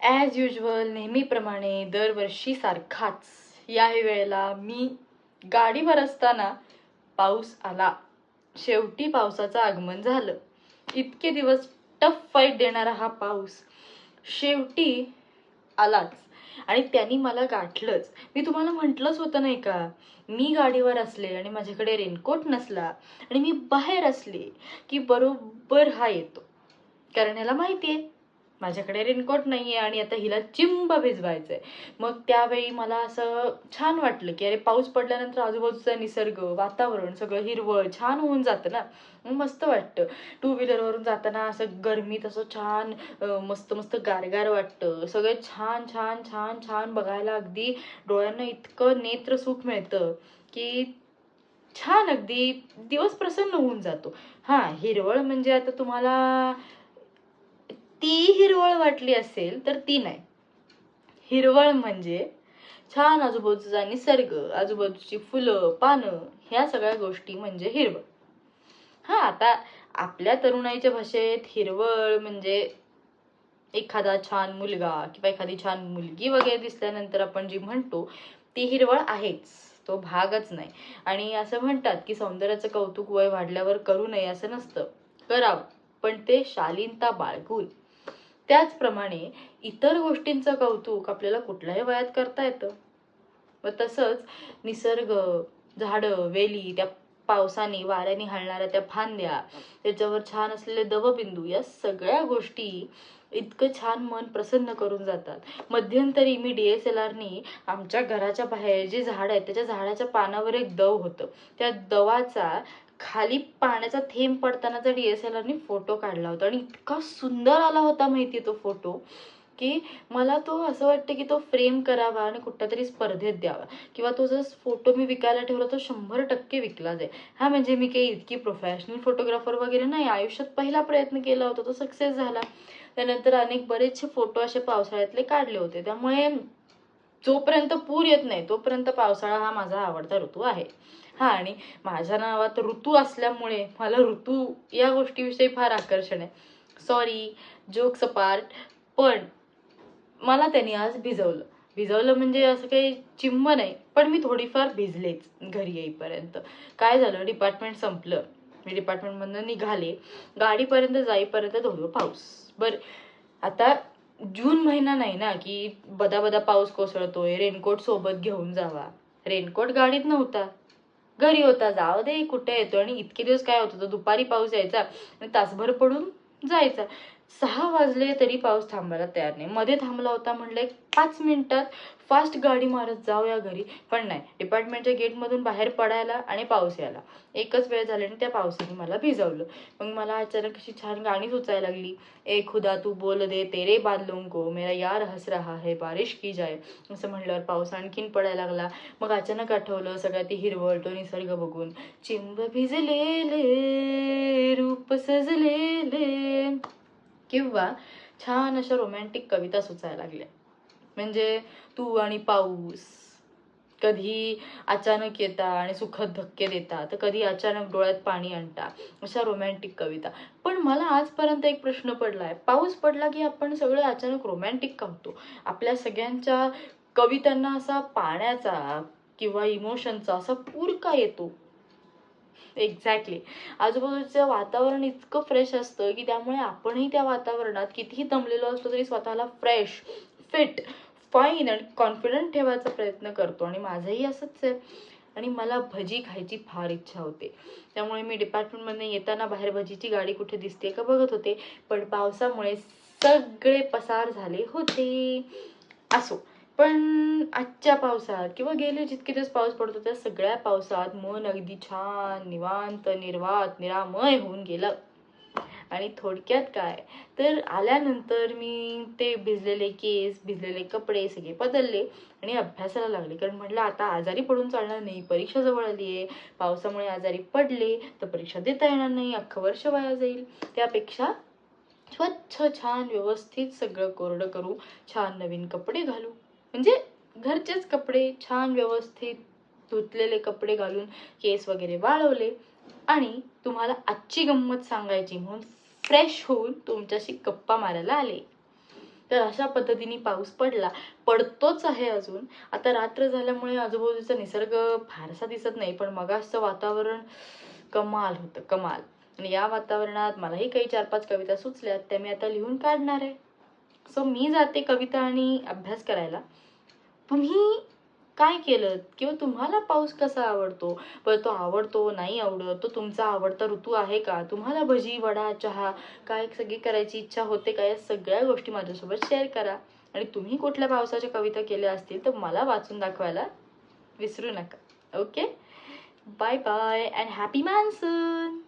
As usual नेहमीप्रमाणे दरवर्षी सारखाच. याही वेळेला मी गाडीवर असताना पाऊस आला. शेवटी पावसाचं आगमन झालं. इतके दिवस टफ फाईट देणारा हा पाऊस शेवटी आलाच. आणि त्यांनी मला गाठलंच. मी तुम्हाला म्हटलंच होतं नाही का? मी गाडीवर असले आणि माझ्याकडे रेनकोट नसला आणि मी बाहेर असले की बरोबर हा येतो. कारण याला माहिती आहे माझ्याकडे रेनकोट नाही आहे आणि आता हिला चिंब भिजवायचं आहे मग त्यावेळी मला असं छान वाटलं की अरे पाऊस पडल्यानंतर आजूबाजूचा निसर्ग वातावरण सगळं हिरवळ छान होऊन जातं ना. मस्त वाटतं. टू व्हीलरवरून जाताना असं गरमीत असं छान मस्त मस्त गारगार वाटतं. सगळं छान छान छान छान बघायला अगदी डोळ्यांना इतकं नेत्र सुख मिळतं की छान अगदी दिवस प्रसन्न होऊन जातो. हां हिरवळ म्हणजे आता तुम्हाला ती हिरवळ वाटली असेल तर ती नाही. हिरवळ म्हणजे छान आजूबाजूचा निसर्ग आजूबाजूची फुलं पानं ह्या सगळ्या गोष्टी म्हणजे हिरवळ. हा आता आपल्या तरुणाईच्या भाषेत हिरवळ म्हणजे एखादा छान मुलगा किंवा एखादी छान मुलगी वगैरे दिसल्यानंतर आपण जी म्हणतो ती हिरवळ आहेच तो भागच नाही. आणि असं म्हणतात की सौंदर्याचं कौतुक वय वाढल्यावर करू नये असं नसतं. करावं पण ते शालीनता बाळगून त्याचप्रमाणे इतर गोष्टींचं कौतुक आपल्याला कुठल्याही वयात करता येतं. व तसंच निसर्ग झाडं वेली त्या पावसाने वाऱ्याने हलणाऱ्या त्या फांद्या त्याच्यावर छान असलेले दवबिंदू या सगळ्या गोष्टी इतकं छान मन प्रसन्न करून जातात. मध्यंतरी मी डी एस एल आरनी आमच्या घराच्या बाहेर जे झाड आहे त्याच्या झाडाच्या पानावर एक दव होतं. त्या दवाचा खाली पाण्याचा थेंब पडतानाचा डी एस एल आरनी फोटो काढला होता आणि इतका सुंदर आला होता माहिती तो फोटो की मला तो असं वाटतं की तो फ्रेम करावा आणि कुठल्या तरी स्पर्धेत द्यावा. किंवा तो जर फोटो मी विकायला ठेवला तो शंभर टक्के विकला जाईल. हा म्हणजे मी काही इतकी प्रोफेशनल फोटोग्राफर वगैरे नाही. आयुष्यात पहिला प्रयत्न केला होता तो सक्सेस झाला. त्यानंतर अनेक बरेचसे फोटो असे पावसाळ्यातले काढले होते. त्यामुळे जोपर्यंत पूर येत नाही तोपर्यंत पावसाळा हा माझा आवडता ऋतू आहे. हा आणि माझ्या नावात ऋतू असल्यामुळे मला ऋतू या गोष्टीविषयी फार आकर्षण आहे. सॉरी जोक्स अपार्ट पण मला त्यांनी आज भिजवलं. भिजवलं म्हणजे असं काही चिंब नाही पण मी थोडीफार भिजलेच घरी येईपर्यंत. काय झालं डिपार्टमेंट संपलं. मी डिपार्टमेंटमधनं निघाले. गाडीपर्यंत जाईपर्यंत धोलो पाऊस. बरं आता जून महिना नाही ना की बदा बदा पाऊस कोसळतोय रेनकोट सोबत घेऊन जावा. रेनकोट गाडीत नव्हता. घरी होता जाऊ दे कुठे येतो आणि इतके दिवस काय होत होतं? दुपारी पाऊस यायचा आणि तासभर पडून जायचा. सहा वाजले तरी पाऊस थांबायला तयार नाही. मध्ये थांबला होता म्हणलं एक पाच मिनिटात फास्ट गाडी मारत जाऊया घरी. पण नाही डिपार्टमेंटच्या गेटमधून बाहेर पडायला आणि पाऊस यायला. एकच वेळ झाल्याने त्या पावसाने मला भिजवलं. मग मला अचानक अशी छान गाणी सुचायला लागली. ए खुदा तू बोल दे तेरे बादलों को मेरा यार हस रहा है बारिश की जाय असं म्हणल्यावर पाऊस आणखीन पडायला लागला. मग अचानक आठवलं सगळ्या ती हिरवळतो निसर्ग बघून. चिंब भिजलेले रूप सजलेले. किंवा छान अशा रोमॅन्टिक कविता सुचायला लागल्या. म्हणजे तू आणि पाऊस कधी अचानक येता आणि सुखद धक्के देता तर कधी अचानक डोळ्यात पाणी आणता अशा रोमॅन्टिक कविता. पण मला आजपर्यंत एक प्रश्न पडला आहे पाऊस पडला की आपण सगळे अचानक रोमॅन्टिक का होतो आपल्या सगळ्यांच्या कवितांना असा पाण्याचा किंवा इमोशनचा असा पूर का येतो. एक्झॅक्टली आजूबाजूचं वातावरण इतकं फ्रेश असतं की त्यामुळे आपणही त्या वातावरणात कितीही दमलेलो असलो तरी स्वतःला फ्रेश फिट फाईन आणि कॉन्फिडंट ठेवायचा प्रयत्न करतो. आणि माझंही असंच आहे. आणि मला भजी खायची फार इच्छा होते. त्यामुळे मी डिपार्टमेंटमधून येताना बाहेर भजीची गाडी कुठे दिसते का बघत होते. पण पावसामुळे सगळे पसार झाले होते. असो. पण आजच्या पावसात किंवा गेले जितके दिवस पाऊस पडतो त्या सगळ्या पावसात मन अगदी छान निवांत निर्वात निरामय होऊन गेलं. आणि थोडक्यात काय? तर आल्यानंतर मी ते भिजलेले केस भिजलेले कपडे सगळे बदलले आणि अभ्यासाला लागले. कारण म्हटलं आता आजारी पडून चालणार नाही परीक्षा जवळ आली आहे. पावसामुळे आजारी पडले तर परीक्षा देता येणार नाही अख्खं वर्ष वाया जाईल. त्यापेक्षा स्वच्छ छान व्यवस्थित सगळं कोरडं करू छान नवीन कपडे घालू. म्हणजे घरचेच कपडे छान व्यवस्थित धुतलेले कपडे घालून केस वगैरे वाळवले. आणि तुम्हाला आजची गंमत सांगायची म्हणून फ्रेश होऊन तुमच्याशी गप्पा मारायला आले. तर अशा पद्धतीने पाऊस पडला. पडतोच आहे अजून. आता रात्र झाल्यामुळे आजूबाजूचा निसर्ग फारसा दिसत नाही पण मगासचं वातावरण कमाल होतं कमाल. आणि या वातावरणात मलाही काही चार पाच कविता सुचल्यात त्या मी आता लिहून काढणार आहे. सो मी जाते कविता आणि अभ्यास करायला. तुम्ही काय केलं? किंवा तुम्हाला पाऊस कसा आवडतो? बरं तो आवडतो नाही आवडत तो तुमचा आवडता ऋतू आहे का? तुम्हाला भजी वडा चहा काय सगळी करायची इच्छा होते का? या सगळ्या गोष्टी माझ्यासोबत शेअर करा. आणि तुम्ही कुठल्या पावसाच्या कविता केल्या असतील तर मला वाचून दाखवायला विसरू नका. Okay bye bye and happy monsoon